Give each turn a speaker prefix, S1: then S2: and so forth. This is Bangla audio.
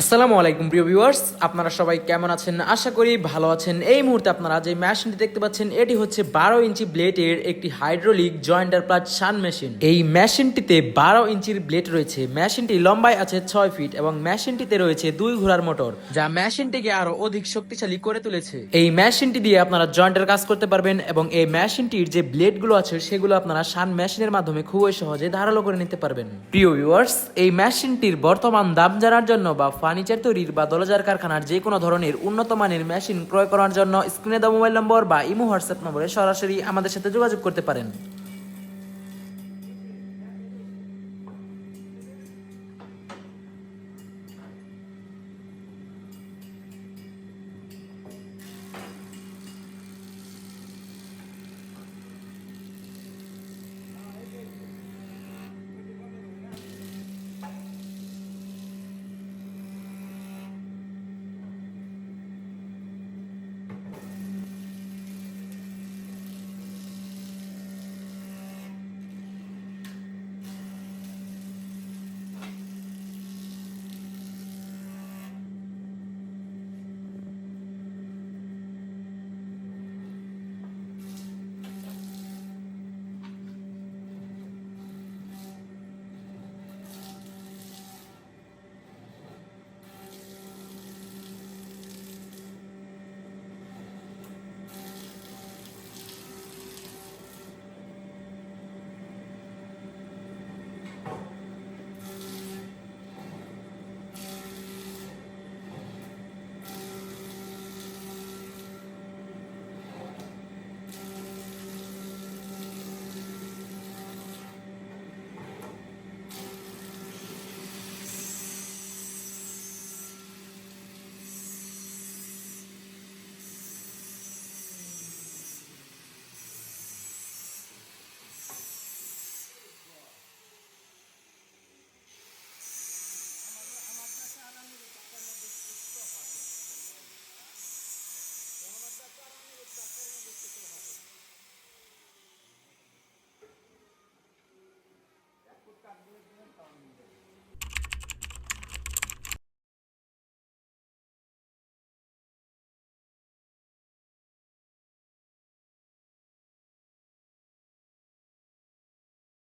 S1: আসসালামু আলাইকুম, প্রিয় ভিউয়ার্স আপনারা সবাই কেমন আছেন? আশা করি ভালো আছেন। এই মুহূর্তে আপনারা যে মেশিনটি দেখতে পাচ্ছেন, এটি হচ্ছে বারো ইঞ্চি ব্লেডের একটি hydraulic jointer plus saw machine এই মেশিনটিতে বারো ইঞ্চির ব্লেড রয়েছে। মেশিনটি লম্বায় আছে ছয় ফিট এবং মেশিনটিতে রয়েছে দুই ঘোড়ার মোটর যা মেশিনটিকে আরও অধিক শক্তিশালী করে তুলেছে। এই মেশিনটি দিয়ে আপনারা জয়েন্টের কাজ করতে পারবেন এবং এই মেশিনটির যে ব্লেডগুলো আছে, সেগুলো আপনারা সান মেশিনের মাধ্যমে খুবই সহজে ধারালো করে নিতে পারবেন। প্রিয় ভিউয়ার্স এই মেশিনটির বর্তমান দাম জানার জন্য বা ফার্নিচার তৈরির বা দলজার কারখানার যে কোনো ধরনের উন্নত মানের মেশিন ক্রয় করার জন্য স্ক্রিনে দেওয়া মোবাইল নম্বর বা ইমো হোয়াটসঅ্যাপ নম্বরে সরাসরি আমাদের সাথে যোগাযোগ করতে পারেন। কাঠগুলো দিলেন তাও নিয়ে